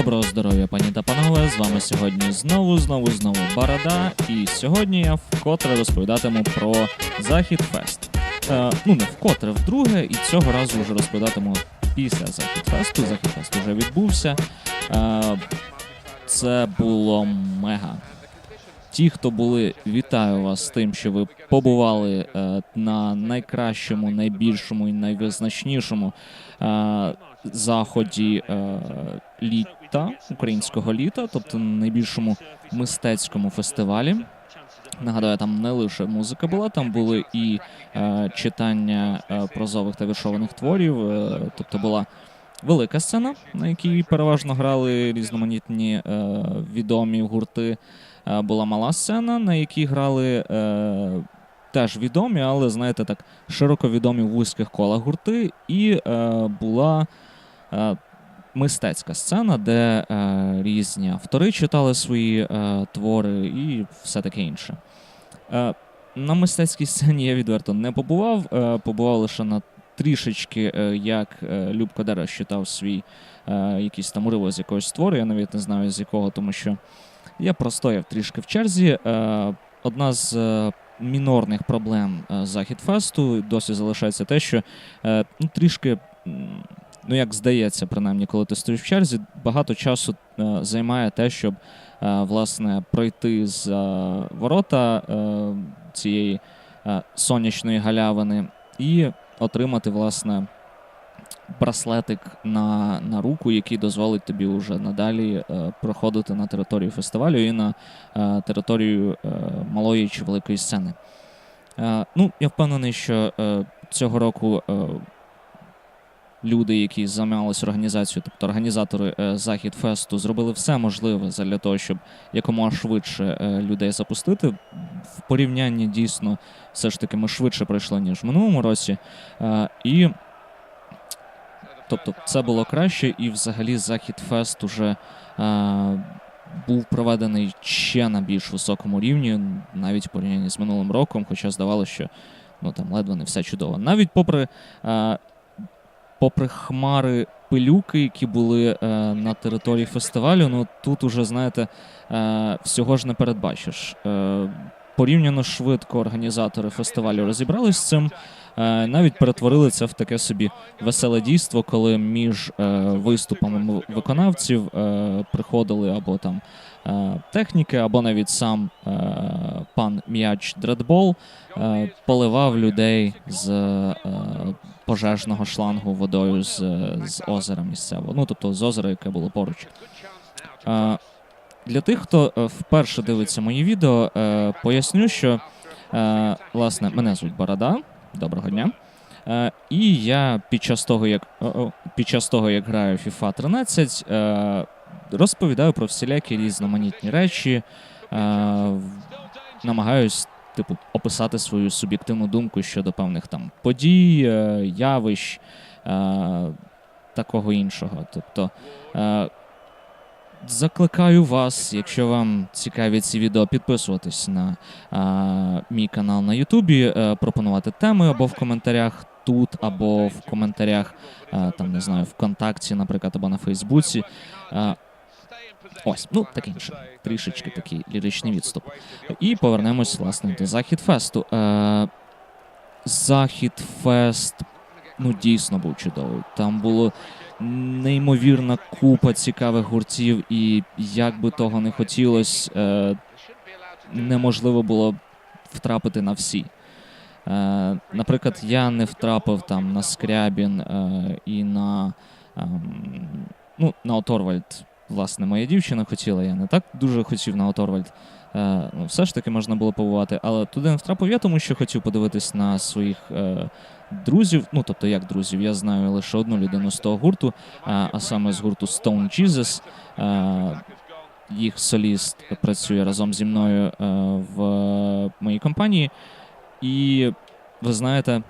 Доброго здоров'я, пані та панове. З вами сьогодні знову, знову, знову Барада. І сьогодні я вкотре розповідатиму про Захід Фест. Е, ну, не вкотре, вдруге, і цього разу вже розповідатиму після Захід Фесту. Захід Фест вже відбувся. Е, це було мега. Ті, хто були, вітаю вас з тим, що ви побували е, на найкращому, найбільшому і найвизначнішому е, заході е, літа, українського літа, тобто найбільшому мистецькому фестивалі. Нагадаю, там не лише музика була, там були і е, читання е, прозових та віршованих творів, е, тобто була велика сцена, на якій переважно грали різноманітні е, відомі гурти. Е, була мала сцена, на якій грали е, теж відомі, але знаєте, так широко відомі в вузьких колах гурти. І е, була е, мистецька сцена, де е, різні автори читали свої е, твори і все таке інше. Е, на мистецькій сцені я відверто не побував, е, побував лише на трішечки, е, як е, Любко Дереш читав свій е, якийсь там уривок з якогось твору, я навіть не знаю з якого, тому що я простояв трішки в черзі. Е, Одна з е, мінорних проблем е, Західфесту досі залишається те, що ну, трішки, ну як здається, принаймні, коли ти стоїш в черзі, багато часу займає те, щоб власне пройти з ворота цієї сонячної галявини і отримати, власне, браслетик на, на руку, який дозволить тобі вже надалі е, проходити на територію фестивалю і на е, територію е, малої чи великої сцени. Е, ну, я впевнений, що е, цього року е, люди, які займалися організацією, тобто організатори е, Захід Фесту, зробили все можливе для того, щоб якомога швидше е, людей запустити. В порівнянні дійсно все ж таки ми швидше пройшли, ніж в минулому році. Е, і Тобто це було краще, і взагалі Захід Фест уже е, був проведений ще на більш високому рівні, навіть в порівнянні з минулим роком, хоча здавалося, що ну, там ледве не все чудово. Навіть попри, е, попри хмари пилюки, які були е, на території фестивалю, ну тут уже, знаєте, е, всього ж не передбачиш. Е, порівняно швидко організатори фестивалю розібрались з цим. Е, навіть перетворили це в таке собі веселе дійство, коли між е, виступами виконавців е, приходили або там техніки, або навіть сам пан М'яч Дредбол поливав людей з пожежного шлангу водою з, з озера місцевого. Ну тобто з озера, яке було поруч. Для тих, хто вперше дивиться мої відео, поясню, що власне мене звуть Борода. Доброго дня. Е, і я під час того, як під час того, як граю FIFA 13, е, розповідаю про всілякі різноманітні речі, е, намагаюсь, типу, описати свою суб'єктивну думку щодо певних там подій, е, явищ, е, такого іншого. Тобто. Е, Закликаю вас, якщо вам цікаві ці відео, підписуватись на а, мій канал на Ютубі, е, пропонувати теми або в коментарях тут, або в коментарях, е, там не знаю, ВКонтакті, наприклад, або на Фейсбуці. Е, ось, ну таке інше. Трішечки такий ліричний відступ. І повернемось, власне, до Захід Фесту. Захід Фест, ну дійсно був чудовий. Там було неймовірна купа цікавих гуртів, і як би того не хотілося, е, неможливо було втрапити на всі. Е, наприклад, я не втрапив там на Скрябін е, і на, ем, ну, на Оторвальд. Власне, моя дівчина хотіла, я не так дуже хотів на Оторвальд. Е, ну, все ж таки можна було побувати, але туди не втрапив я, тому що хотів подивитись на своїх е, друзів. Ну, тобто, як друзів, я знаю лише одну людину з того гурту, а, а саме з гурту Stone Jesus. Е, їх соліст працює разом зі мною е, в моїй компанії. І ви знаєте,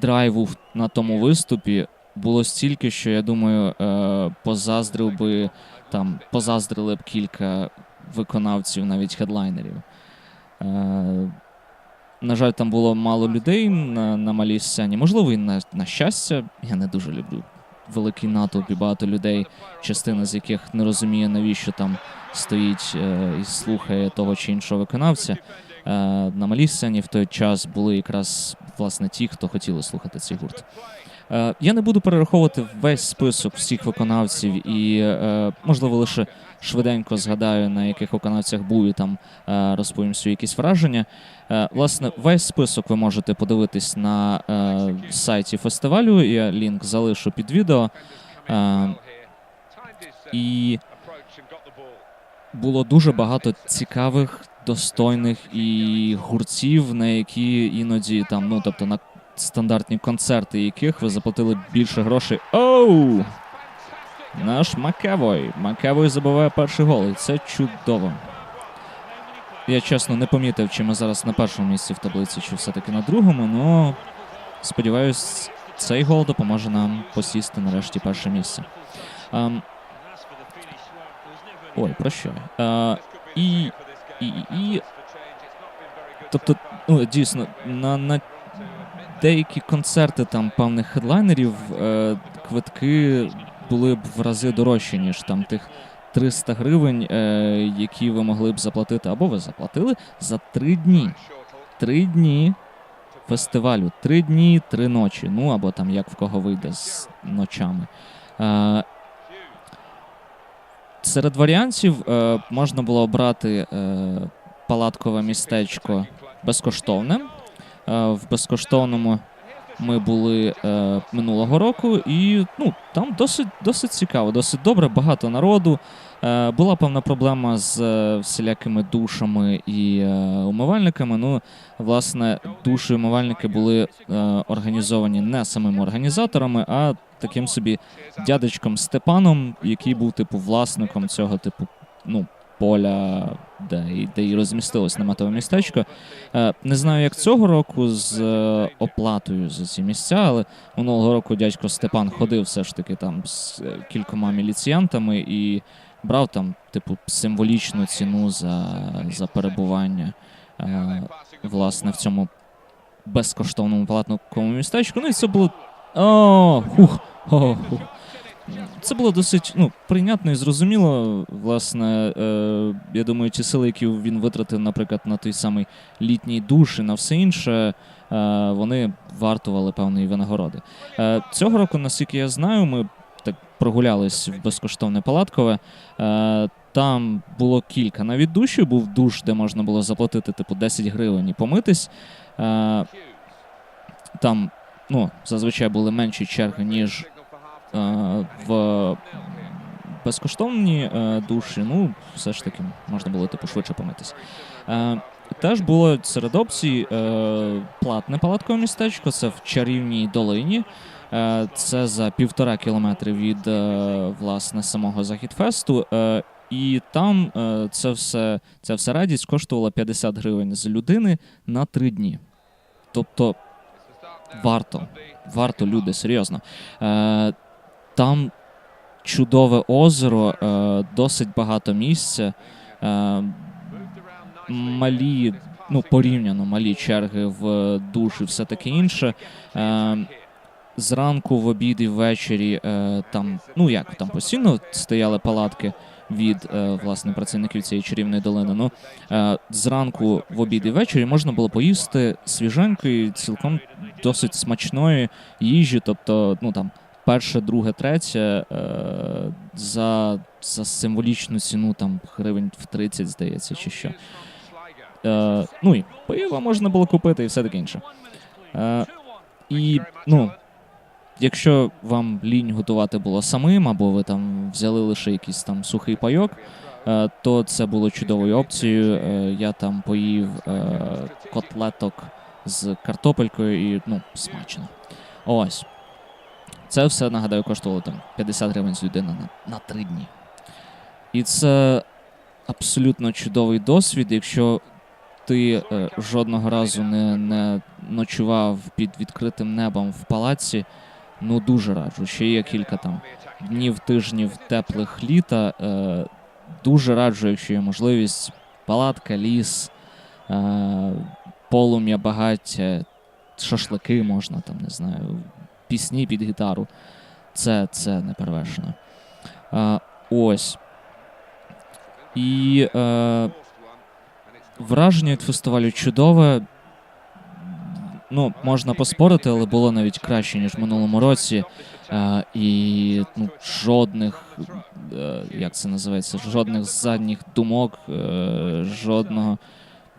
драйву на тому виступі було стільки, що я думаю, е, позаздрив би там, позаздрили б кілька виконавців, навіть хедлайнерів. Е, на жаль, там було мало людей на, на малій сцені. Можливо, і на, на щастя, я не дуже люблю великий натовп і багато людей, частина з яких не розуміє, навіщо там стоїть е, і слухає того чи іншого виконавця. Е, на малій сцені в той час були якраз власне ті, хто хотіли слухати цей гурт. Е, я не буду перераховувати весь список всіх виконавців і, е, можливо, лише швиденько згадаю, на яких виконавцях був і там е, розповім свої якісь враження. Власне, весь список ви можете подивитись на сайті фестивалю. Я лінк залишу під відео. І було дуже багато цікавих, достойних і гуртів, на які іноді там, ну тобто на стандартні концерти, яких ви заплатили більше грошей. Оу! Наш Макевой. Макевой забиває перший гол, і це чудово. Я чесно не помітив, чи ми зараз на першому місці в таблиці, чи все-таки на другому, але сподіваюсь, цей гол допоможе нам посісти нарешті перше місце. Ем, ой, про що? я? Е, і, і, і, тобто, ну, дійсно, на, на деякі концерти там певних хедлайнерів е, квитки були б в рази дорожчі, ніж там тих 300 гривень, е, які ви могли б заплатити, або ви заплатили за три дні. Три дні фестивалю, три дні, три ночі. Ну або там як в кого вийде з ночами. Е, серед варіантів е, можна було обрати е, палаткове містечко безкоштовне. Е, в безкоштовному ми були е, минулого року, і ну, там досить, досить цікаво, досить добре, багато народу. Е, була певна проблема з е, всілякими душами і е, умивальниками. Ну, власне, душі і умивальники були е, організовані не самими організаторами, а таким собі дядечком Степаном, який був типу власником цього типу ну, поля, де, і- де і розмістилось наметове містечко. Е, Не знаю, як цього року з е, оплатою за ці місця, але минулого року дядько Степан ходив все ж таки там з е, кількома міліціянтами і брав там, типу, символічну ціну за, за перебування власне в цьому безкоштовному палатному містечку. Ну і це було. О, хух, о, хух. Це було досить ну, прийнятно і зрозуміло. Власне, е, я думаю, ті сили, які він витратив, наприклад, на той самий літній душ і на все інше, е, вони вартували певної винагороди. Е, цього року, наскільки я знаю, ми так прогулялись в безкоштовне палаткове. Е, там було кілька навіть душів. Був душ, де можна було заплатити типу 10 гривень і помитись. Е, там ну, зазвичай були менші черги, ніж в безкоштовні е, душі. Ну, все ж таки, можна було типу швидше помитись. Е, теж було серед опцій е, платне палаткове містечко, це в чарівній долині. Е, це за півтора кілометри від е, власне самого Західфесту. Е, і там е, це все, ця вся радість коштувала 50 гривень з людини на три дні. Тобто варто, варто, люди, серйозно. Там чудове озеро, е, досить багато місця. Е, малі, ну порівняно малі черги в душ і все таке інше. Е, зранку, в обід і ввечері е, там, ну як там постійно стояли палатки від е, власне працівників цієї чарівної долини. Ну е, зранку, в обід і ввечері можна було поїсти свіженької, цілком досить смачної їжі, тобто, ну там. Перше, друге, третє е, за, за символічну ціну там гривень в 30, здається, чи що. Е, ну і пиво можна було купити і все таке інше. Е, і ну, якщо вам лінь готувати було самим, або ви там взяли лише якийсь там сухий пайок, то це було чудовою опцією. Я там поїв котлеток з картопелькою і ну, смачно. Ось. Це все, нагадаю, коштувало там 50 гривень з людини на, на 3 дні. І це абсолютно чудовий досвід, якщо ти е, жодного разу не, не ночував під відкритим небом в палаці, ну дуже раджу. Ще є кілька там днів, тижнів теплих літа. Е, дуже раджу, якщо є можливість, палатка, ліс, е, полум'я, багаття, шашлики можна там, не знаю, пісні під гітару. це, це не перевершено. Е, ось. І е, враження від фестивалю чудове. Ну, можна поспорити, але було навіть краще, ніж в минулому році. Е, і ну, жодних, е, як це називається, жодних задніх думок, е, жодного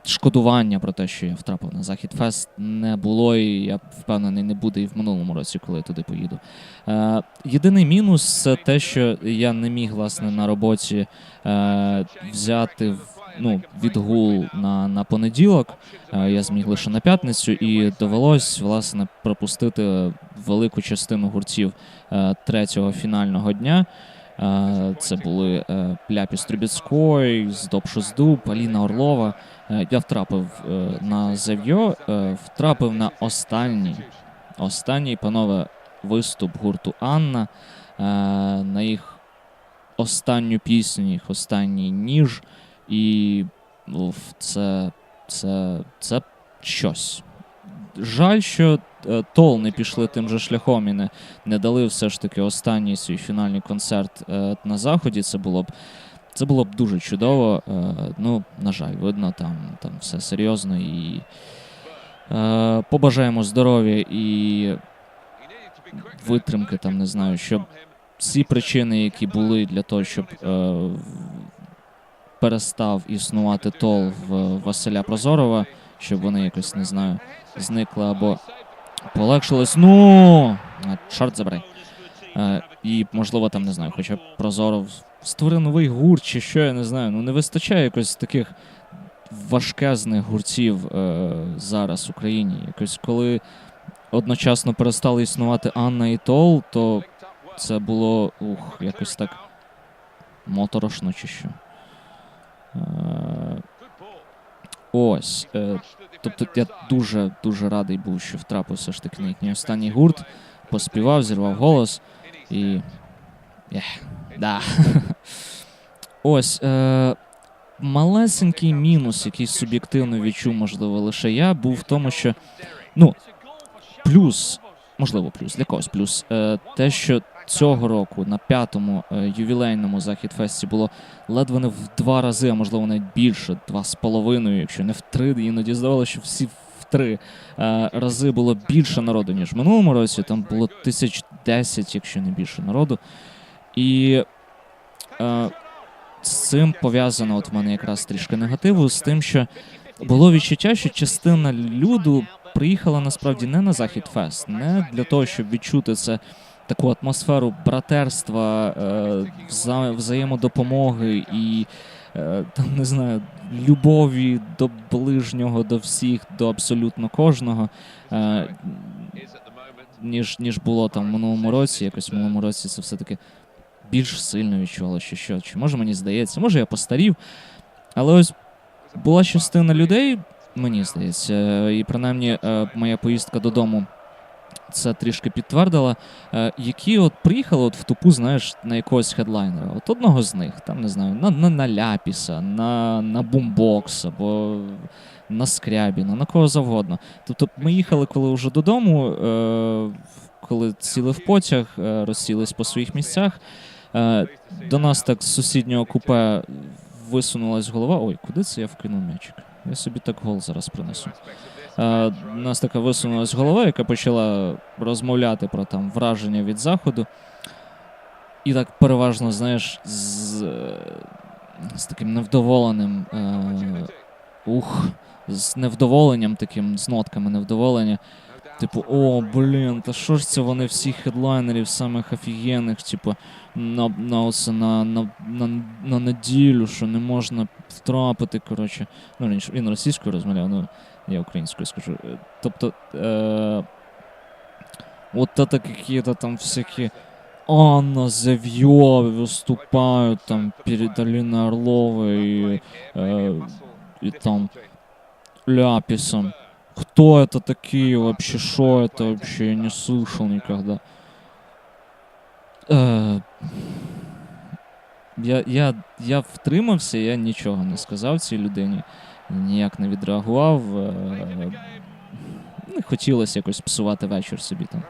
шкодування про те, що я втрапив на Захід Фест, не було, і я впевнений, не буде і в минулому році, коли я туди поїду. Е, єдиний мінус це те, що я не міг, власне, на роботі е, взяти ну, відгул на, на понеділок. Е, я зміг лише на п'ятницю, і довелось, власне, пропустити велику частину гуртів е, третього фінального дня. Е, Це були е, Ляпіс Трубіцькой, Здоб Шоздуб, Аліна Орлова. Е, Я втрапив на Зев'йо, втрапив на останній, останній, панове, виступ гурту Анна. На їх останню пісню, їх останній ніж. І це, це, це щось. Жаль, що е, Тол не пішли тим же шляхом і не, не дали все ж таки останній свій фінальний концерт е, на заході. Це було б це було б дуже чудово. Е, ну, на жаль, видно, там, там все серйозно і е, побажаємо здоров'я і витримки, там не знаю, щоб всі причини, які були для того, щоб е, перестав існувати тол в Василя Прозорова, щоб вони якось не знаю, зникли або полегшились. Ну чорт забирай. Е, і, можливо, там не знаю, хоча б Прозоров створив новий гурт, чи що, я не знаю. Ну не вистачає якось таких важкезних гуртів е, зараз в Україні. Якось коли одночасно перестали існувати Анна і Тол, то це було ух, якось так моторошно чи що. Е, ось. Е, тобто я дуже дуже радий був, що втрапив все ж таки на їхній останній гурт, поспівав, зірвав голос і. Ех, да. Ось. Е, малесенький мінус, який суб'єктивно відчув, можливо, лише я, був в тому, що ну, плюс, можливо, плюс, для когось плюс, е, те, що цього року на п'ятому е, ювілейному захід фесті було ледве не в два рази, а можливо навіть більше, два з половиною, якщо не в три, іноді здавалося, що всі в три е, рази було більше народу, ніж в минулому році. Там було тисяч десять, якщо не більше народу. І е, з цим пов'язано от в мене якраз трішки негативу, з тим, що було відчуття, що частина люду приїхала насправді не на Захід Фест, не для того, щоб відчути це таку атмосферу братерства, е, вза- взаємодопомоги і е, там не знаю, любові до ближнього, до всіх, до абсолютно кожного. Е, ніж, ніж було там в минулому році. Якось в минулому році це все-таки більш сильно відчувало, що що. Чи може мені здається, може я постарів. Але ось була частина людей, мені здається, і принаймні моя поїздка додому це трішки підтвердила, е, які от приїхали от в тупу, знаєш, на якогось хедлайнера. От одного з них, там не знаю, на, на, на Ляпіса, на, на Бумбокс або на Скрябіна, на кого завгодно. Тобто ми їхали, коли вже додому, е, коли сіли в потяг, е, розсілись по своїх місцях. До нас так з сусіднього купе висунулась голова. Ой, куди це я вкинув м'ячик? Я собі так гол зараз принесу. Е, у нас така висунулась голова, яка почала розмовляти про там враження від заходу. І так переважно, знаєш, з, з таким невдоволеним. Е, ух, з невдоволенням таким, з нотками невдоволення. Типу, о, блін, та що ж це вони всіх хедлайнерів, самих офігенних, типу, на, на, оце, на, на, на, на неділю, що не можна втрапити, коротше. Ну, він, ж- він російською розмовляв, ну, я українською скажу. Е, Тобто, е, вот это какие-то там всякие Анна Зевьё выступают там перед Алиной Орловой и, э, и там Ляписом. Кто это такие вообще? Что это вообще? Я не слышал никогда. Е, я, я, я втримався, я нічого не сказав цій людині, ніяк не відреагував. Е, не хотілося якось псувати вечір собі там.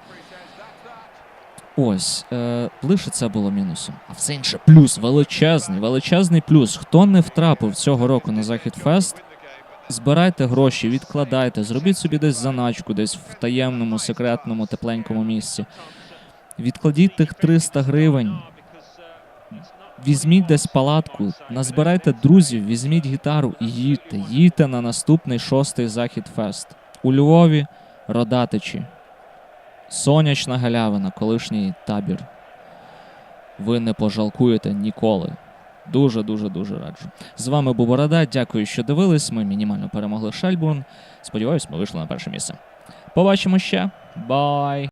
Ось, е, лише це було мінусом. А все інше плюс, величезний, величезний плюс. Хто не втрапив цього року на Захід Фест, Збирайте гроші, відкладайте, зробіть собі десь заначку, десь в таємному, секретному, тепленькому місці. Відкладіть тих 300 гривень, візьміть десь палатку, назбирайте друзів, візьміть гітару і їдьте. Їдьте на наступний шостий Захід Фест. У Львові Родатичі. Сонячна галявина, колишній табір. Ви не пожалкуєте ніколи. Дуже, дуже, дуже раджу. З вами був Борода. Дякую, що дивились. Ми мінімально перемогли шальбурн. Сподіваюсь, ми вийшли на перше місце. Побачимо ще. Бай!